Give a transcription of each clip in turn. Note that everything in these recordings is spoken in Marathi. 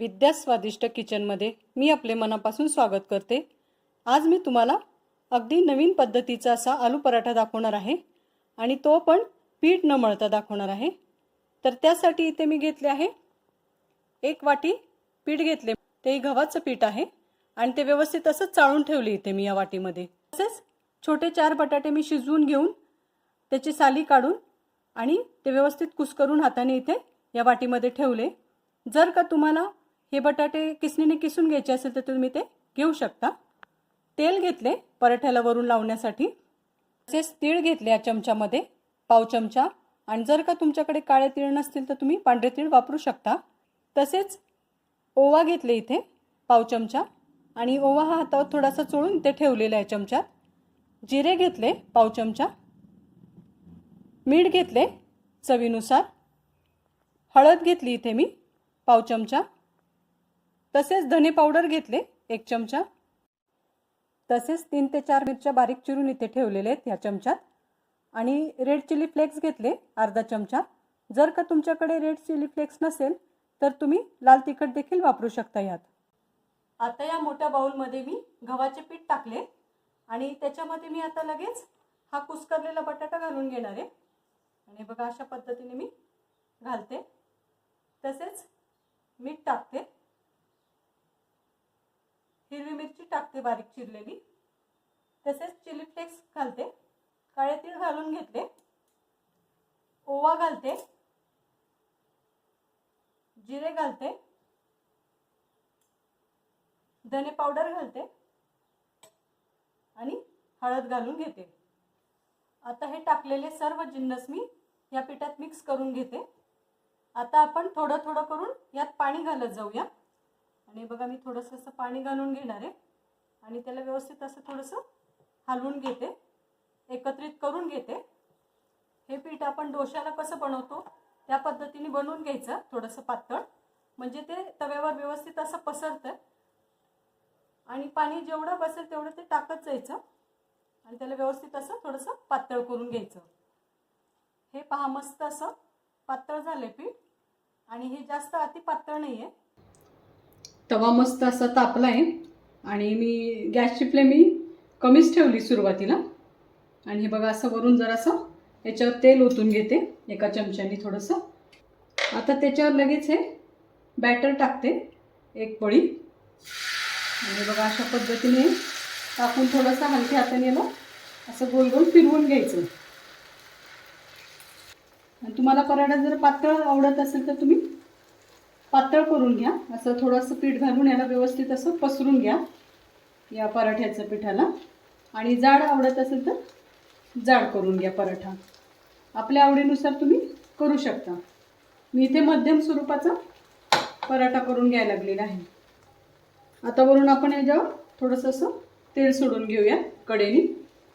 विद्या स्वादिष्ट किचनमध्ये मी आपले मनापासून स्वागत करते. आज मी तुम्हाला अगदी नवीन पद्धतीचा असा आलू पराठा दाखवणार आहे आणि तो पण पीठ न मळता दाखवणार आहे. तर त्यासाठी इथे मी घेतले आहे एक वाटी पीठ घेतले. ते गव्हाचं पीठ आहे आणि ते व्यवस्थित असं चाळून ठेवले इथे मी या वाटीमध्ये. तसेच छोटे चार बटाटे मी शिजवून घेऊन त्याची साली काढून आणि ते व्यवस्थित कुस्करून हाताने इथे या वाटीमध्ये ठेवले. जर का तुम्हाला हे बटाटे किसणीने किसून घ्यायचे असेल तर तुम्ही ते घेऊ शकता. तेल घेतले पराठ्याला वरून लावण्यासाठी. तसेच तीळ घेतले या चमच्यामध्ये पाव चमचा. आणि जर का तुमच्याकडे काळे तीळ नसतील तर तुम्ही पांढरे तीळ वापरू शकता. तसेच ओवा घेतले इथे पाव चमचा. आणि ओवा हा हातावर थोडासा चोळून इथे ठेवलेला आहे चमच्यात. जिरे घेतले पाव चमचा. मीठ घेतले चवीनुसार. हळद घेतली इथे मी पाव चमचा. तसेच धने पावडर घेतले एक चमचा. तसेच तीन ते चार मिरच्या बारीक चिरून इथे ठेवलेले आहेत ह्या चमच्यात. आणि रेड चिली फ्लेक्स घेतले अर्धा चमचा. जर का तुमच्याकडे रेड चिली फ्लेक्स नसेल तर तुम्ही लाल तिखट देखील वापरू शकता यात. आता या मोठ्या बाउलमध्ये मी गव्हाचे पीठ टाकले आणि त्याच्यामध्ये मी आता लगेच हा कुस्करलेला बटाटा घालून घेणार आहे. आणि बघा अशा पद्धतीने मी घालते. तसेच मीठ टाकते. हिरवी मिरची टाकते बारीक चिरलेली. तसेच चिली फ्लेक्स घालते. काळे तीळ घालून घेतले. ओवा घालते. जिरे घालते. धने पावडर घालते. आणि हळद घालून घेते. आता हे टाकलेले सर्व जिन्नस मी या पिठात मिक्स करून घेते. आता आपण थोडं थोडं करून यात पाणी घालत जाऊया. आणि बघा मी थोडंसं असं पाणी घालून घेणार आहे. आणि त्याला व्यवस्थित असं थोडंसं हलवून घेते. एकत्रित करून घेते. हे पीठ आपण डोश्याला कसं बनवतो त्या पद्धतीने बनवून घ्यायचं थोडंसं पातळ. म्हणजे ते तव्यावर व्यवस्थित असं पसरतं. आणि पाणी जेवढं बसेल तेवढं ते टाकत जायचं. आणि त्याला व्यवस्थित असं थोडंसं पातळ करून घ्यायचं. हे पहा मस्त असं पातळ झालं पीठ. आणि हे जास्त अति पातळ नाही आहे तवा मस्त असा तापला आहे आणि मी गॅसची फ्लेम मी कमीच ठेवली सुरुवातीला. आणि हे बघा असं वरून जरासं याच्यावर तेल ओतून घेते एका चमच्याने थोडंसं. आता त्याच्यावर लगेच हे बॅटर टाकते एक पळी आणि बघा अशा पद्धतीने टाकून थोडंसं हलक्या हाताने याला असं गोल गोल फिरवून घ्यायचं. आणि तुम्हाला पराठा जर पातळ आवडत असेल तर तुम्ही पातळ करून घ्या. असं थोडंसं पीठ घालून याला व्यवस्थित असं पसरून घ्या या पराठ्याचं पिठाला. आणि जाड आवडत असेल तर जाड करून घ्या पराठा. आपल्या आवडीनुसार तुम्ही करू शकता. मी इथे मध्यम स्वरूपाचा पराठा करून घ्यायला लागलेला आहे. आता वरून आपण याच्यावर थोडंसं असं तेल सोडून घेऊया कडेने.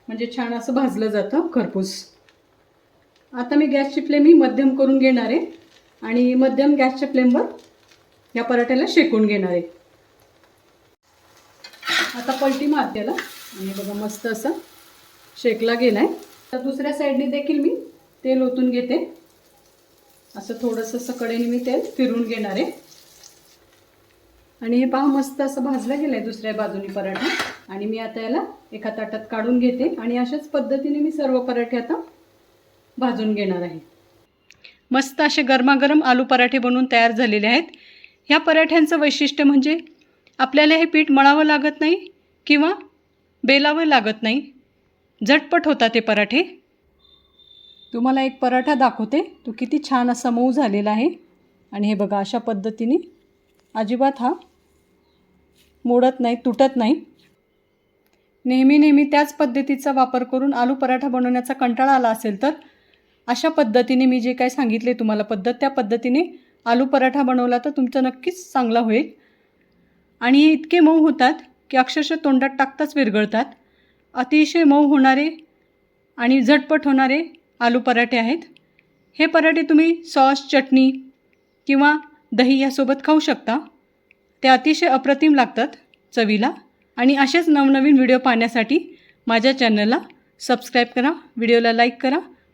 म्हणजे छान असं भाजलं जातं खरपूस. आता मी गॅसची फ्लेम ही मध्यम करून घेणार आहे. आणि मध्यम गॅसच्या फ्लेमवर या पराठ्याला शेकून घेणार आहे. आता पलटी मार त्याला आणि बघा मस्त असं शेकला गेला आहे तर दुसऱ्या साईडने देखील मी तेल ओतून घेते. असं थोडंसं सकडेने कडेने मी तेल फिरून घेणार आहे. आणि हे पहा मस्त असं भाजलं गेलं आहे दुसऱ्या बाजूनी पराठा. आणि मी आता याला एका ताटात काढून घेते. आणि अशाच पद्धतीने मी सर्व पराठे आता भाजून घेणार आहे. मस्त असे गरमागरम आलू पराठे बनवून तयार झालेले आहेत. ह्या पराठ्यांचं वैशिष्ट्य म्हणजे आपल्याला हे पीठ मळावं लागत नाही किंवा बेलावं लागत नाही. झटपट होतात ते पराठे. तुम्हाला एक पराठा दाखवते. तो किती छान असा मऊ झालेला आहे. आणि हे बघा अशा पद्धतीने अजिबात हा मोडत नाही तुटत नाही. नेहमी नेहमी त्याच पद्धतीचा वापर करून आलू पराठा बनवण्याचा कंटाळा आला असेल तर अशा पद्धतीने मी जे काय सांगितले तुम्हाला पद्धत त्या पद्धतीने आलू पराठा बनवला तर तुमचा नक्कीच चांगला होईल. आणि हे इतके मऊ होतात की अक्षरशः तोंडात टाकताच विरघळतात. अतिशय मऊ होणारे आणि झटपट होणारे आलू पराठे आहेत. हे पराठे तुम्ही सॉस चटणी किंवा दही यासोबत खाऊ शकता. ते अतिशय अप्रतिम लागतात चवीला. आणि असेच नवनवीन व्हिडिओ पाहण्यासाठी माझ्या चॅनलला सबस्क्राईब करा व्हिडिओला लाईक करा.